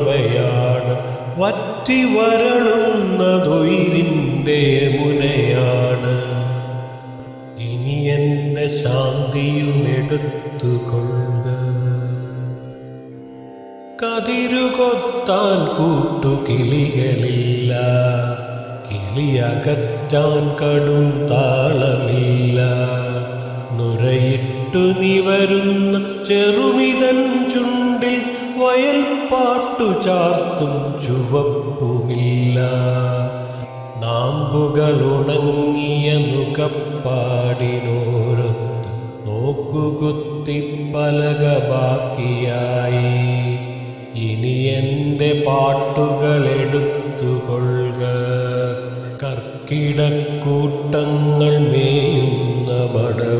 ഉറവയാണ്. വറ്റി വരളുന്നതൊയിരിന്റെ മുനയാണ്. ഇനി എന്റെ ശാന്തിയുമെടുത്തുകൊള്ളുക. കതിരുകൊത്താൻ കൂട്ടുകിളികളില്ല കിളിയകറ്റാൻ കടും താളമില്ല. നുരയിട്ടു നിവരുന്ന ചെറുമിതൻ ചുണ്ടിൽ വയൽപ്പാട്ടു ചാർത്തും ചുവപ്പുമില്ല. നാമ്പുകളുണങ്ങിയ നുകപ്പാടിനോരത്ത് നോക്കുകുത്തി പലക ബാക്കിയായി. ഇനി എന്റെ പാട്ടുകൾ എടുത്തുകൊള്ളുക. കർക്കിടക്കൂട്ടങ്ങൾ മേയുന്ന മട